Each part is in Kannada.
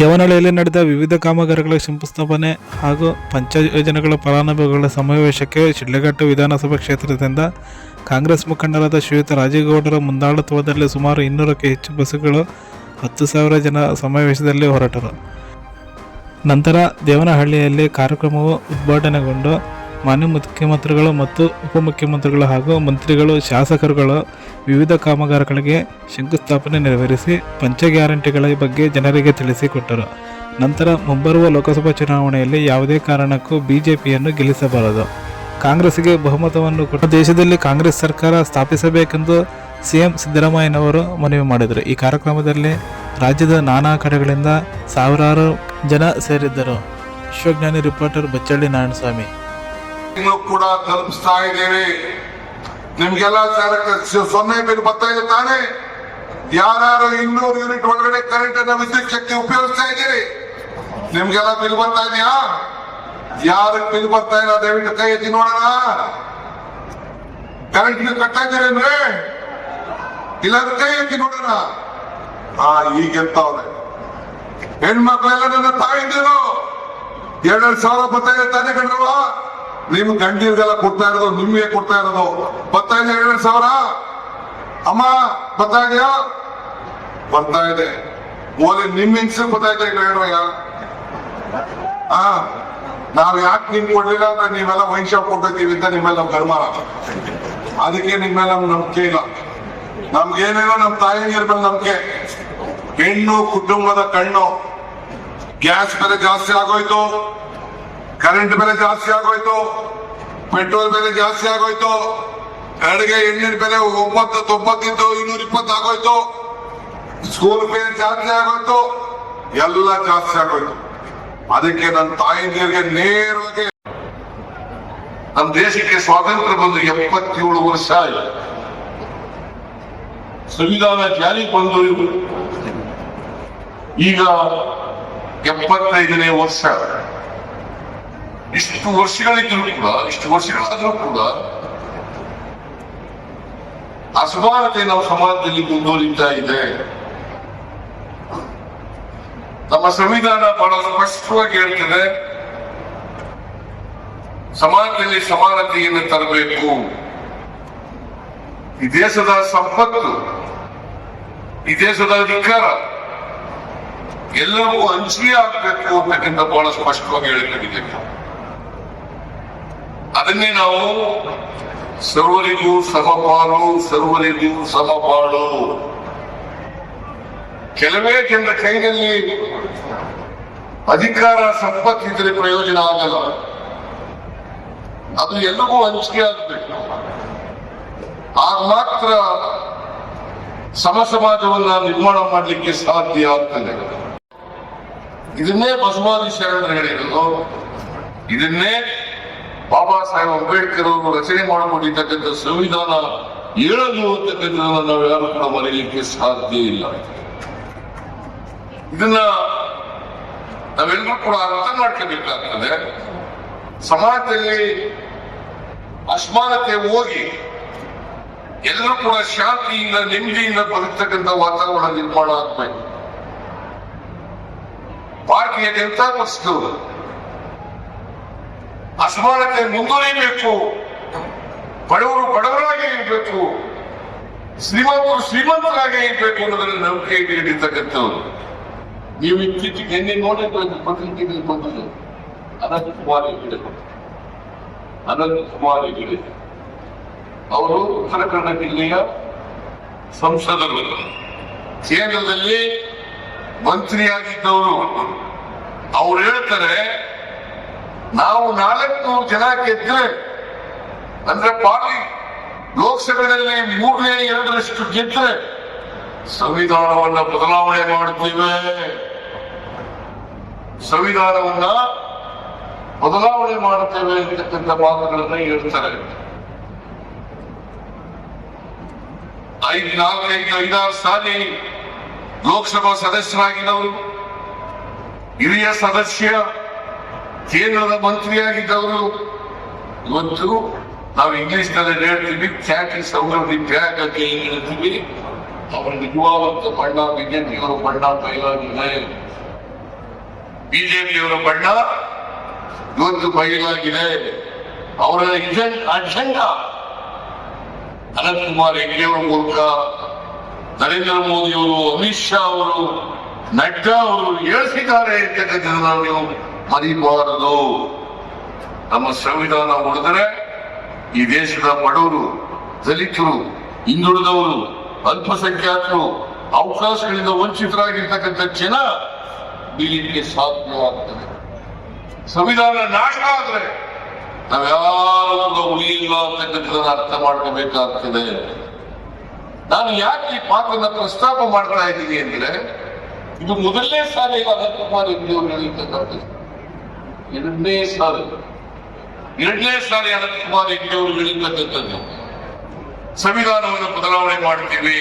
ದೇವನಹಳ್ಳಿಯಲ್ಲಿ ನಡೆದ ವಿವಿಧ ಕಾಮಗಾರಿಗಳ ಶಂಕುಸ್ಥಾಪನೆ ಹಾಗೂ ಪಂಚ ಯೋಜನೆಗಳ ಫಲಾನುಭವಿಗಳ ಸಮಾವೇಶಕ್ಕೆ ಶಿಡ್ಲಘಟ್ಟ ವಿಧಾನಸಭಾ ಕ್ಷೇತ್ರದಿಂದ ಕಾಂಗ್ರೆಸ್ ಮುಖಂಡರಾದ ಶ್ರೀಯುತ ರಾಜೇಗೌಡರ ಮುಂದಾಳತ್ವದಲ್ಲಿ ಸುಮಾರು ಇನ್ನೂರಕ್ಕೆ ಹೆಚ್ಚು ಬಸ್ಸುಗಳು ಹತ್ತು ಸಾವಿರ ಜನ ಸಮಾವೇಶದಲ್ಲಿ ಹೊರಟರು. ನಂತರ ದೇವನಹಳ್ಳಿಯಲ್ಲಿ ಕಾರ್ಯಕ್ರಮವು ಉದ್ಘಾಟನೆಗೊಂಡು ಮಾನ್ಯ ಮುಖ್ಯಮಂತ್ರಿಗಳು ಮತ್ತು ಉಪಮುಖ್ಯಮಂತ್ರಿಗಳು ಹಾಗೂ ಮಂತ್ರಿಗಳು, ಶಾಸಕರುಗಳು ವಿವಿಧ ಕಾಮಗಾರಿಗಳಿಗೆ ಶಂಕುಸ್ಥಾಪನೆ ನೆರವೇರಿಸಿ ಪಂಚ ಗ್ಯಾರಂಟಿಗಳ ಬಗ್ಗೆ ಜನರಿಗೆ ತಿಳಿಸಿಕೊಟ್ಟರು. ನಂತರ ಮುಂಬರುವ ಲೋಕಸಭಾ ಚುನಾವಣೆಯಲ್ಲಿ ಯಾವುದೇ ಕಾರಣಕ್ಕೂ ಬಿಜೆಪಿಯನ್ನು ಗೆಲ್ಲಿಸಬಾರದು. ಕಾಂಗ್ರೆಸ್ಗೆ ಬಹುಮತವನ್ನು ಕೊಟ್ಟ ದೇಶದಲ್ಲಿ ಕಾಂಗ್ರೆಸ್ ಸರ್ಕಾರ ಸ್ಥಾಪಿಸಬೇಕೆಂದು ಸಿಎಂ ಸಿದ್ದರಾಮಯ್ಯನವರು ಮನವಿ ಮಾಡಿದರು. ಈ ಕಾರ್ಯಕ್ರಮದಲ್ಲಿ ರಾಜ್ಯದ ನಾನಾ ಕಡೆಗಳಿಂದ ಸಾವಿರಾರು ಜನ ಸೇರಿದ್ದರು. ವಿಶ್ವಜ್ಞಾನಿ ರಿಪೋರ್ಟರ್ ಬಚ್ಚಳ್ಳಿ ನಾರಾಯಣಸ್ವಾಮಿ. ಕೂಡ ತಲುಪಿಸ್ತಾ ಇದ್ದೇವೆ ನಿಮ್ಗೆಲ್ಲ ಸೊನ್ನೆ ಬಿಲ್ ಬರ್ತಾ ಇದೆ ತಾನೆ? ಯಾರು ಇನ್ನೂರು ಯೂನಿಟ್ ಒಳಗಡೆ ಕರೆಂಟ್ ಅನ್ನ ವಿದ್ಯುತ್ ಶಕ್ತಿ ಉಪಯೋಗಿಸ್ತಾ ಇದ್ದೀರಿ? ನಿಮ್ಗೆಲ್ಲ ಬಿಲ್ ಬರ್ತಾ ಇದೆಯಾ? ಯಾರು ಬಿಲ್ ಬರ್ತಾ ಇಲ್ಲ, ದಯವಿಟ್ಟು ಕೈ ಎತ್ತಿ ನೋಡೋಣ. ಕರೆಂಟ್ ಬಿಲ್ ಕಟ್ತಾ ಇದ್ದೀರಿ ಅಂದ್ರೆ? ಇಲ್ಲಾಂದ್ರೆ ಕೈ ಎತ್ತಿ ನೋಡೋಣ. ಹಾ ಈಗ ಅವ್ರೆ ಹೆಣ್ಮಕ್ಳೆಲ್ಲ ನನ್ನ ತಾಯಿಂದಿರು. ಎರಡೆರಡು ಸಾವಿರ ಬರ್ತಾ ಇದೆ ತಾನೇ ಕಣ್ರವ ನಿಮ್ ಗಂಡಿರ್ಗೆಲ್ಲ ಕೊಡ್ತಾ ಇರೋದು, ನಿಮ್ಗೆ ಕೊಡ್ತಾ ಇರೋದು. ಬರ್ತಾ ಇದೆ ಏಳು ಸಾವಿರ? ಅಮ್ಮ, ಬರ್ತಾ ಇದೆಯಾ? ಬರ್ತಾ ಇದೆ. ಓಲಿ, ನಿಮ್ ಹೆಂಗ್ಸ್ ಬರ್ತಾ ಇದೆ ಇಲ್ಲ ಆ, ನಾವ್ ಯಾಕೆ ನಿಮ್ ಕೊಡ್ಲಿಲ್ಲ ಅಂದ್ರೆ ನೀವೆಲ್ಲ ವೈನ್ ಶಾಪ್ ಕೊಟ್ಟಿದ್ದೀವಿ ಅಂತ ನಿಮ್ಮೆಲ್ಲ ನಮ್ ಅದಕ್ಕೆ ನಿಮ್ಮೆಲ್ಲ ನಮ್ ನಂಬಿಕೆ ಇಲ್ಲ. ನಮ್ಗೇನೇನೋ ನಮ್ ತಾಯಿಯರ ಮೇಲೆ ನಂಬಿಕೆ. ಹೆಣ್ಣು ಕುಟುಂಬದ ಕಣ್ಣು. ಗ್ಯಾಸ್ ಬೆಲೆ ಜಾಸ್ತಿ ಆಗೋಯ್ತು. ಕರೆಂಟ್ ಬೆಲೆ ಜಾಸ್ತಿ ಆಗೋಯ್ತು, ಪೆಟ್ರೋಲ್ ಬೆಲೆ ಜಾಸ್ತಿ ಆಗೋಯ್ತು, ಅಡುಗೆ ಎಣ್ಣಿನ ಬೆಲೆ ಒಂಬತ್ತು ತೊಂಬತ್ತಿದ್ದು ಇನ್ನೂರ ಇಪ್ಪತ್ತು ಆಗೋಯ್ತು ಸ್ಕೂಲ್ ಬೆಲೆ ಜಾಸ್ತಿ ಆಗೋಯ್ತು, ಎಲ್ಲ ಜಾಸ್ತಿ ಆಗೋಯ್ತು. ಅದಕ್ಕೆ ನನ್ನ ತಾಯಿಗೆ ನೇರವಾಗಿ ನಮ್ಮ ದೇಶಕ್ಕೆ ಸ್ವಾತಂತ್ರ್ಯ ಬಂದು ಎಪ್ಪತ್ತೇಳು ವರ್ಷ ಆಯ್ತು. ಸಂವಿಧಾನ ಜಾರಿಗೆ ಬಂದು ಈಗ ಎಪ್ಪತ್ತೈದನೇ ವರ್ಷ. ಇಷ್ಟು ವರ್ಷಗಳಿದ್ರು ಕೂಡ ಇಷ್ಟು ವರ್ಷಗಳಾದ್ರೂ ಕೂಡ ಅಸಮಾನತೆ ನಾವು ಸಮಾಜದಲ್ಲಿ ಮುಂದುವರಿತಾ ಇದೆ. ನಮ್ಮ ಸಂವಿಧಾನ ಬಹಳ ಸ್ಪಷ್ಟವಾಗಿ ಹೇಳ್ತದೆ ಸಮಾಜದಲ್ಲಿ ಸಮಾನತೆಯನ್ನು ತರಬೇಕು. ಈ ದೇಶದ ಸಂಪತ್ತು, ಈ ದೇಶದ ಅಧಿಕಾರ ಎಲ್ಲವೂ ಹಂಚಿಕೆ ಆಗಬೇಕು ಅಂತಕ್ಕಂಥ ಬಹಳ ಸ್ಪಷ್ಟವಾಗಿ ಹೇಳಿಕೊಂಡಿದ್ದೇವೆ ಅದನ್ನೇ ನಾವು ಸರ್ವರಿಗೂ ಸಮಪಾಲು ಸರ್ವರಿಗೂ ಸಮಪಾಲು ಕೆಲವೇ ಜನರ ಕೈಯಲ್ಲಿ ಅಧಿಕಾರ ಸಂಪತ್ತಿದ್ರೆ ಪ್ರಯೋಜನ ಆಗಲ್ಲ. ಅದು ಎಲ್ಲವೂ ಹಂಚಿಕೆ ಆಗಬೇಕು. ಆಗ ಮಾತ್ರ ಸಮ ಸಮಾಜವನ್ನ ನಿರ್ಮಾಣ ಮಾಡಲಿಕ್ಕೆ ಸಾಧ್ಯ ಆಗ್ತದೆ. ಇದನ್ನೇ ಬಸವಾದಿ ಶರಣರು ಹೇಳಿರೋದು ಇದನ್ನೇ ಬಾಬಾ ಸಾಹೇಬ್ ಅಂಬೇಡ್ಕರ್ ಅವರು ರಚನೆ ಮಾಡಿಕೊಂಡಿರ್ತಕ್ಕಂಥ ಸಂವಿಧಾನ ಹೇಳಲು ಅಂತಕ್ಕಂಥದನ್ನ ನಾವು ಯಾರು ಕೂಡ ಮರೆಯಲಿಕ್ಕೆ ಸಾಧ್ಯ ಇಲ್ಲ. ಇದನ್ನ ನಾವೆಲ್ಲರೂ ಕೂಡ ಅರ್ಥ ಮಾಡ್ಕೋಬೇಕಾಗ್ತದೆ. ಸಮಾಜದಲ್ಲಿ ಅಸಮಾನತೆ ಹೋಗಿ ಎಲ್ಲರೂ ಕೂಡ ಶಾಂತಿಯಿಂದ, ನೆಮ್ಮದಿಯಿಂದ ಬದುಕ್ತಕ್ಕಂಥ ವಾತಾವರಣ ನಿರ್ಮಾಣ ಆಗ್ಬೇಕು. ಭಾರತೀಯ ಜನತಾ ಪಕ್ಷದವರು ಅಸಮಾನತೆ ಮುಂದುವರಿಬೇಕು. ಬಡವರು ಬಡವರಾಗಿ ಇರಬೇಕು. ಶ್ರೀಮಂತರು ಶ್ರೀಮಂತರಾಗಿ ಇರಬೇಕು ಅನ್ನೋದನ್ನ ನಂಬಿಕೆ ಇಟ್ಟಿರ್ತಕ್ಕಂಥವ್ರು ನೀವು ಇತ್ತೀಚೆಗೆ ನಿನ್ನೆ ನೋಡಿದ್ರೆ ಪತ್ರಿಕೆಗಳು ಬಂದಿದೆ ಅನಂತ ಕುಮಾರ್ ಹೆಗಡೆ. ಅನಂತ ಕುಮಾರ್ ಹೆಗಡೆ. ಅವರು ಉತ್ತರ ಕನ್ನಡ ಜಿಲ್ಲೆಯ ಸಂಸದರು. ಕೇಂದ್ರದಲ್ಲಿ ಮಂತ್ರಿಯಾಗಿದ್ದವರು. ಅವ್ರು ಹೇಳ್ತಾರೆ ನಾವು ನಾಲ್ಕು ಜನ ಗೆದ್ರೆ, ಅಂದ್ರೆ ಪಾರ್ಲಿ ಲೋಕಸಭೆಯಲ್ಲಿ ಮೂರನೇ, ಎರಡರಷ್ಟು ಗೆದ್ರೆ ಸಂವಿಧಾನವನ್ನ ಬದಲಾವಣೆ ಮಾಡ್ತೀವಿ. ಸಂವಿಧಾನವನ್ನ ಬದಲಾವಣೆ ಮಾಡುತ್ತೇವೆ ಅಂತಕ್ಕಂಥ ಮಾತುಗಳನ್ನ ಹೇಳ್ತಾರೆ. ಐದು ನಾಲ್ಕೈದು ಐದಾರು ಸಾರಿ ಲೋಕಸಭಾ ಸದಸ್ಯರಾಗಿದ್ದವರು, ಹಿರಿಯ ಸದಸ್ಯ ಕೇಂದ್ರದ ಮಂತ್ರಿಯಾಗಿದ್ದವರು ಇವತ್ತು ನಾವು ಇಂಗ್ಲಿಷ್ನಲ್ಲಿ ಹೇಳ್ತೀವಿ, ಖ್ಯಾತಿ ಅಂತ ಏನ್ ಹೇಳ್ತೀವಿ. ಅವರ ನಿಜವಾದಂತ ಬಣ್ಣ, ಬಿಜೆಪಿಯವರ ಬಣ್ಣ ಬಯಲಾಗಿದೆ ಬಿಜೆಪಿಯವರ ಬಣ್ಣ, ಇವತ್ತು ಬಯಲಾಗಿದೆ ಅವರ ಅಜೆಂಡಾ ಅನಂತ್ ಕುಮಾರ್ ಹೆಗ್ಡೆ ಅವರ ಮೂಲಕ, ನರೇಂದ್ರ ಮೋದಿ ಅವರು ಅಮಿತ್ ಶಾ ಅವರು, ನಡ್ಡಾ ಅವರು ಹೇಳಿಸಿದ್ದಾರೆ ಅಂತಕ್ಕಂಥದ್ದನ್ನ ನೀವು? ಮರಿಬಾರದು. ನಮ್ಮ ಸಂವಿಧಾನ ಉಳಿದರೆ ಈ ದೇಶದ ಬಡವರು, ದಲಿತರು, ಹಿಂದುಳಿದವರು, ಅಲ್ಪಸಂಖ್ಯಾತರು, ಅವಕಾಶಗಳಿಂದ ವಂಚಿತರಾಗಿರ್ತಕ್ಕಂಥ ಜನ ಬೀಳಿಗೆ ಸಾಧ್ಯವಾಗ್ತದೆ. ಸಂವಿಧಾನ ನಾಶ ಆದ್ರೆ ನಾವ್ಯಾರು ಉಳಿಯಿಲ್ಲ ಅಂತಕ್ಕಂಥದ್ದನ್ನ ಅರ್ಥ ಮಾಡ್ಕೋಬೇಕಾಗ್ತದೆ. ನಾನು ಯಾಕೆ ಈ ಪಾತ್ರನ ಪ್ರಸ್ತಾಪ ಮಾಡ್ತಾ ಇದ್ದೀನಿ ಅಂದ್ರೆ, ಇದು ಮೊದಲನೇ ಸಾರಿ ರೆಡ್ಡಿ ಅವರು ಹೇಳಿರ್ತಕ್ಕಂಥದ್ದು. ಎರಡನೇ ಸಾರಿ. ಎರಡನೇ ಸಾರಿ ಅನಂತಕುಮಾರ್ ಹೆಗ್ಡೆ ಅವರು ಹೇಳಿರ್ತಕ್ಕಂಥದ್ದು. ಸಂವಿಧಾನವನ್ನು ಬದಲಾವಣೆ ಮಾಡ್ತೀವಿ.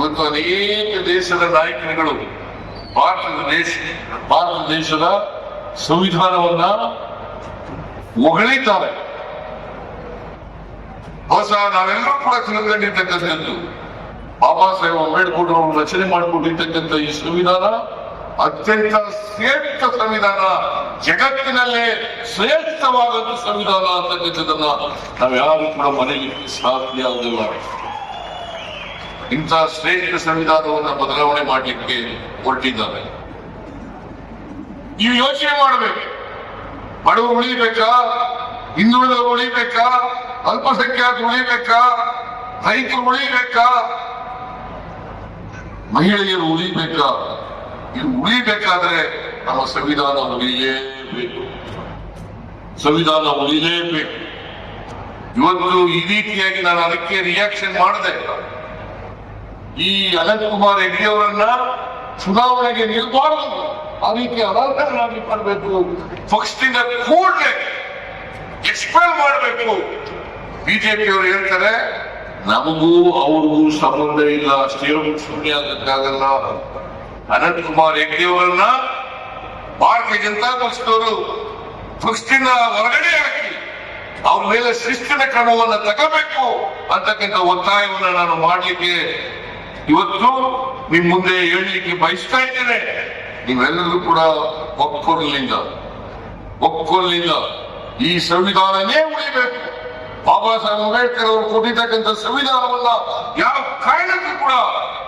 ಮತ್ತು ಅನೇಕ ದೇಶದ ನಾಯಕರುಗಳು, ಭಾರತದ ದೇಶ, ಭಾರತ ದೇಶದ ಸಂವಿಧಾನವನ್ನ ಹೊಗಳಿದ್ದಾರೆ. ಹೊಸ ನಾವೆಲ್ಲರೂ ಕೂಡ ತಿಳ್ಕೊಂಡಿರ್ತಕ್ಕಂಥದ್ದು. ಬಾಬಾ ಸಾಹೇಬ್ ಅಂಬೇಡ್ಕರ್ ಅವರು ರಚನೆ ಮಾಡಿಕೊಂಡಿರ್ತಕ್ಕಂಥ ಈ ಸಂವಿಧಾನ ಅತ್ಯಂತ ಶ್ರೇಷ್ಠ ಸಂವಿಧಾನ, ಜಗತ್ತಿನಲ್ಲೇ ಶ್ರೇಷ್ಠವಾದಂತ ಸಂವಿಧಾನ ಅಂತಕ್ಕಂಥದ್ದನ್ನ ನಾವ್ಯಾರು ಕೂಡ ಮನೆಗೆ ಸಾಧ್ಯ ಆಗುದಿಲ್ಲ. ಇಂಥ ಶ್ರೇಷ್ಠ ಸಂವಿಧಾನವನ್ನ ಬದಲಾವಣೆ ಮಾಡಲಿಕ್ಕೆ ಹೊರಟಿದ್ದಾರೆ. ನೀವು ಯೋಚನೆ ಮಾಡಬೇಕು. ಬಡವರು ಉಳಿಬೇಕಾ? ಹಿಂದುಳಿದವರು ಉಳಿಬೇಕಾ? ಅಲ್ಪಸಂಖ್ಯಾತರು ಉಳಿಬೇಕಾ? ರೈತರು ಉಳಿಬೇಕಾ? ಮಹಿಳೆಯರು ಉಳಿಬೇಕಾ? ಉಳಿಬೇಕಾದ್ರೆ ನಮ್ಮ ಸಂವಿಧಾನ ಉಳಿಯಲೇಬೇಕು. ಸಂವಿಧಾನ ಉಳಿಯಲೇಬೇಕು. ಇವತ್ತು ಈ ರೀತಿಯಾಗಿ ನಾನು ಅದಕ್ಕೆ ರಿಯಾಕ್ಷನ್ ಮಾಡಿದೆ ಈ ಅನಂತ್ ಕುಮಾರ್ ರೆಡ್ಡಿ ಅವರನ್ನ ಚುನಾವಣೆಗೆ ನಿಲ್ಬಾರದು. ಆ ರೀತಿ ಅನರ್ಹರಾಗಿ ಮಾಡಬೇಕು. ಪಕ್ಷದಿಂದ ಕೂಡಲೇ ಎಕ್ಸ್ಪೆಲ್ ಮಾಡಬೇಕು. ಬಿಜೆಪಿ ಅವರು ಹೇಳ್ತಾರೆ, ನಮಗೂ ಅವ್ರಿಗೂ ಸಂಬಂಧ ಇಲ್ಲ, ಅಷ್ಟೇ, ಶೂನ್ಯ ಆಗಕ್ಕಾಗಲ್ಲ ಅನಂತ್ ಕುಮಾರ್ ಹೆಗ್ಡೆ ಅವರನ್ನ ಭಾರತೀಯ ಜನತಾ ಪಕ್ಷದವರು ಪಕ್ಷದಿಂದ ಹೊರಗಡೆ ಹಾಕಿ ಅವ್ರ ಮೇಲೆ ಶಿಸ್ತಿನ ಕ್ರಮವನ್ನ ತಗೋಬೇಕು ಅಂತಕ್ಕಂಥ ಒತ್ತಾಯವನ್ನು ನಾನು ಮಾಡಲಿಕ್ಕೆ ಇವತ್ತು ನಿಮ್ ಮುಂದೆ ಹೇಳಲಿಕ್ಕೆ ಬಯಸ್ತಾ ಇದ್ದೇನೆ. ನೀವೆಲ್ಲರೂ ಕೂಡ ಒಪ್ಕೊರ್ಲಿಲ್ಲ ಒಪ್ಕೊರ್ಲಿಲ್ಲ ಈ ಸಂವಿಧಾನನೇ ಉಳಿಬೇಕು. ಬಾಬಾ ಸಾಹೇಬ್ ಅಂಬೇಡ್ಕರ್ ಅವರು ಕೊಟ್ಟಿರ್ತಕ್ಕಂಥ ಸಂವಿಧಾನವನ್ನ ಯಾವ ಕಾರಣಕ್ಕೂ ಕೂಡ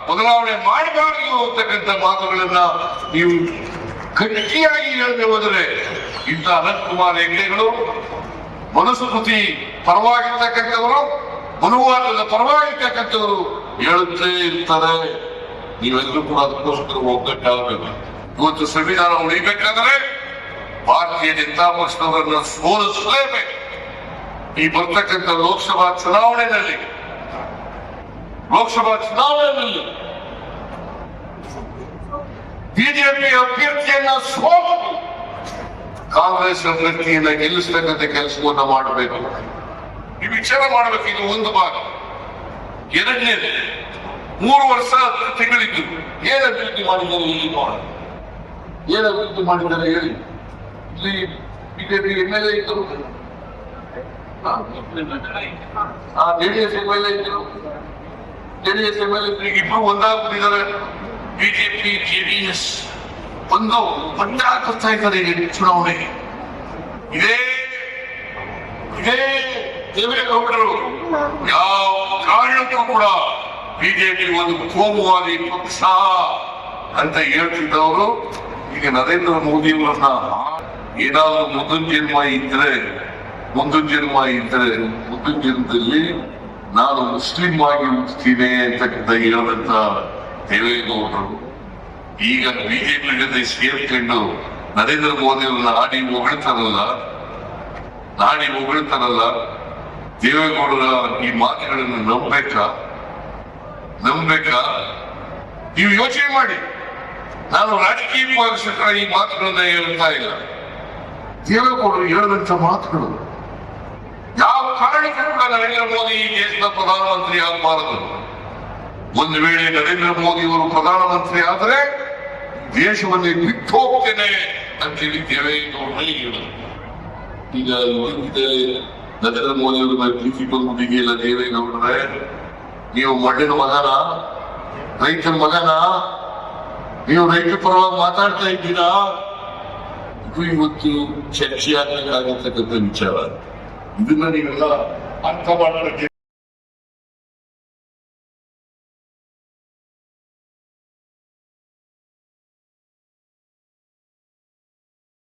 ಬದಲಾವಣೆ ಮಾಡಬಾರದು ಅಂತಕ್ಕಂಥ ಮಾತುಗಳನ್ನ ನೀವು ಗಟ್ಟಿಯಾಗಿ ಹೇಳದೆ ಹೋದರೆ ಇಂಥ ಅನಂತ್ ಕುಮಾರ್ ಹೆಗ್ಡೆಗಳು ಮನುಸ್ಮೃತಿ ಪರವಾಗಿರ್ತಕ್ಕಂಥವರು, ಮನುವಾದದ ಪರವಾಗಿರ್ತಕ್ಕಂಥವರು ಹೇಳುತ್ತೇ ಇರ್ತಾರೆ. ನೀವೆಲ್ಲರೂ ಕೂಡ ಅದಕ್ಕೋಸ್ಕರ ಒಗ್ಗಟ್ಟಾಗಬೇಕು. ಇವತ್ತು ಸಂವಿಧಾನ ಉಳಿಬೇಕಾದ್ರೆ ಭಾರತೀಯ ಜನತಾ ಪಕ್ಷದವರನ್ನ ಸೋಲಿಸಲೇಬೇಕು. ಈ ಬರ್ತಕ್ಕಂಥ ಲೋಕಸಭಾ ಚುನಾವಣೆಯಲ್ಲಿ ಲೋಕಸಭಾ ಚುನಾವಣೆಯಲ್ಲಿ ಬಿಜೆಪಿ ಅಭ್ಯರ್ಥಿಯನ್ನ ಸೋಲು ಕಾಂಗ್ರೆಸ್ ಅಭ್ಯರ್ಥಿಯನ್ನ ಗೆಲ್ಲಿಸ್ತಕ್ಕಂಥ ಕೆಲಸವನ್ನ ಮಾಡಬೇಕು ಈ ವಿಚಾರ ಮಾಡಬೇಕು ಇದು ಒಂದು ಭಾಗ ಎರಡನೇದು ಮೂರು ವರ್ಷ ತಿಂಗಳಿದ್ದು ಏನ್ ಅಭಿವೃದ್ಧಿ ಮಾಡಿದ್ದಾರೆ ಇಲ್ಲಿ ನೋಡ ಏನ್ ಅಭಿವೃದ್ಧಿ ಮಾಡಿದ್ದಾರೆ ಹೇಳಿ ಇಲ್ಲಿ ಬಿಜೆಪಿ ಎಂ ಎಲ್ ಎ ಇದ್ದರು ಜೆಡಿಎಸ್ ಎಂ ಎಲ್ ಎ ಇದ್ದರು ಜೆಡಿಎಸ್ ಎಂ ಇಬ್ರು ಒಂದಾಗ್ಬಿಟ್ಟಿದ್ದಾರೆ. ಬಿಜೆಪಿ, ಜೆಡಿಎಸ್ ಒಂದು ಪಟ್ಟ ಹಾಕಿಸ್ತಾ ಇದ್ದಾರೆ ಚುನಾವಣೆಗೆ. ಇದೇ ಇದೇ ದೇವೇಗೌಡರು ಯಾವ ಕಾರಣಕ್ಕೂ ಕೂಡ ಬಿಜೆಪಿ ಒಂದು ಕೋಮುವಾದಿ ಪಕ್ಷ ಅಂತ ಹೇಳ್ತಿದ್ದವರು ಈಗ ನರೇಂದ್ರ ಮೋದಿ ಅವರನ್ನ ಏನಾದ್ರು ಮುಂದಿನ ಜನ್ಮ ಇದ್ರೆ ಮುಂದಿನ ಜನ್ಮ ಇದ್ರೆ ಮುಂದಿನ ಜನ್ಮದಲ್ಲಿ ನಾನು ಮುಸ್ಲಿಂ ಆಗಿ ಹುಟ್ಟುತ್ತೀನಿ ಅಂತಕ್ಕಂಥ ಹೇಳಿದಂತ ದೇವೇಗೌಡರು, ಈಗ ಬಿಜೆಪಿ ಜೊತೆ ಸೇರ್ಕೊಂಡು ನರೇಂದ್ರ ಮೋದಿ ಅವರನ್ನ ಆಡಿ ಹೊಗಳ್ತಾರಲ್ಲ, ನಾಡಿ ಹೊಗಳ್ತಾರಲ್ಲ, ದೇವೇಗೌಡರ ಈ ಮಾತುಗಳನ್ನು ನಂಬೇಕಾ ನಂಬೇಕಾ ನೀವು ಯೋಚನೆ ಮಾಡಿ. ನಾನು ರಾಜಕೀಯ ಪಕ್ಷ ಈ ಮಾತುಗಳನ್ನ ಹೇಳ್ತಾ ಇಲ್ಲ. ದೇವೇಗೌಡರು ಹೇಳಿದಂತ ಮಾತುಗಳು ಕಾರಣಕ್ಕೂ ಕೂಡ ನರೇಂದ್ರ ಮೋದಿ ಈ ದೇಶದ ಪ್ರಧಾನಮಂತ್ರಿ ಆಗಬಾರದು. ಒಂದು ವೇಳೆ ನರೇಂದ್ರ ಮೋದಿ ಅವರು ಪ್ರಧಾನಮಂತ್ರಿ ಆದರೆ ದೇಶವನ್ನೇ ಬಿಟ್ಟು ಹೋಗ್ತೇನೆ ಅಂತೇಳಿ ದೇವೇಗೌಡರು ಹೇಳಿದರು. ಈಗ ನರೇಂದ್ರ ಮೋದಿ ಅವರ ಪ್ರೀತಿಕೊಂಡು ಪ್ರೀತಿ ಬಂದ್ಬಿಟ್ಟಿದೆಯಲ್ಲ ದೇವೇಗೌಡರೇ, ನೀವು ಮಣ್ಣಿನ ಮಗನ? ರೈತರ ಮಗನ? ನೀವು ರೈತರ ಪರವಾಗಿ ಮಾತಾಡ್ತಾ ಇದ್ದೀರಾ? ಇದು ಇವತ್ತು ಚರ್ಚೆಯಾಗಬೇಕಾಗಿರ್ತಕ್ಕಂಥ ವಿಚಾರ. ಇದನ್ನ ನೀವೆಲ್ಲ ಅರ್ಥ ಮಾಡೋದಕ್ಕೆ